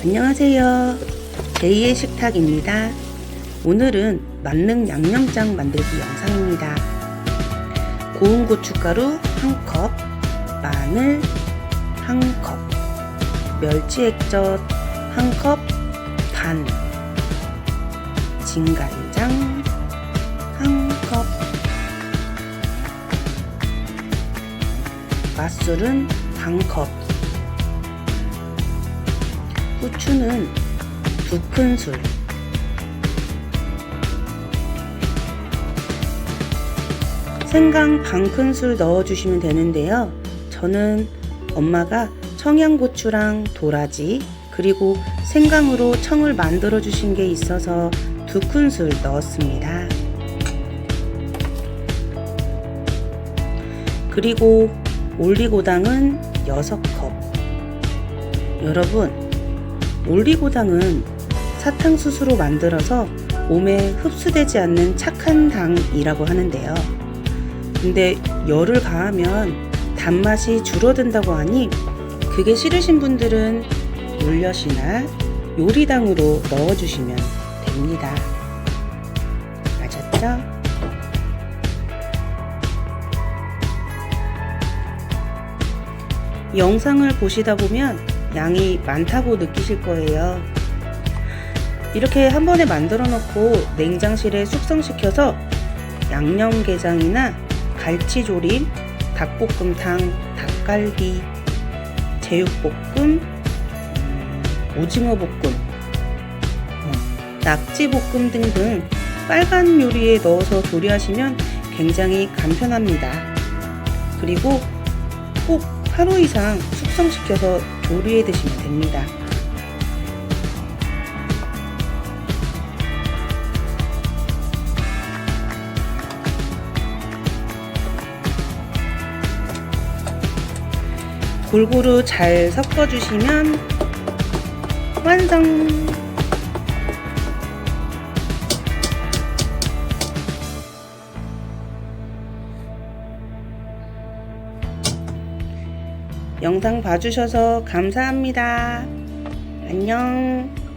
안녕하세요. 제이의 식탁입니다. 오늘은 만능 양념장 만들기 영상입니다. 고운 고춧가루 1컵, 마늘 1컵, 멸치 액젓 1컵 반, 진간장 1컵, 맛술은 반컵, 후추는 두 큰술, 생강 반 큰술 넣어주시면 되는데요. 저는 엄마가 청양고추랑 도라지 그리고 생강으로 청을 만들어 주신 게 있어서 두 큰술 넣었습니다. 그리고 올리고당은 6컵. 여러분, 올리고당은 사탕수수로 만들어서 몸에 흡수되지 않는 착한 당이라고 하는데요. 근데 열을 가하면 단맛이 줄어든다고 하니 그게 싫으신 분들은 물엿이나 요리당으로 넣어주시면 됩니다. 아셨죠? 영상을 보시다 보면 양이 많다고 느끼실 거예요. 이렇게 한 번에 만들어 놓고 냉장실에 숙성시켜서 양념게장이나 갈치조림, 닭볶음탕, 닭갈비, 제육볶음, 오징어볶음, 어, 낙지볶음 등등 빨간 요리에 넣어서 조리하시면 굉장히 간편합니다. 그리고 꼭 하루 이상 숙성시켜서 조리해 드시면 됩니다. 골고루 잘 섞어주시면 완성! 영상 봐주셔서 감사합니다. 안녕.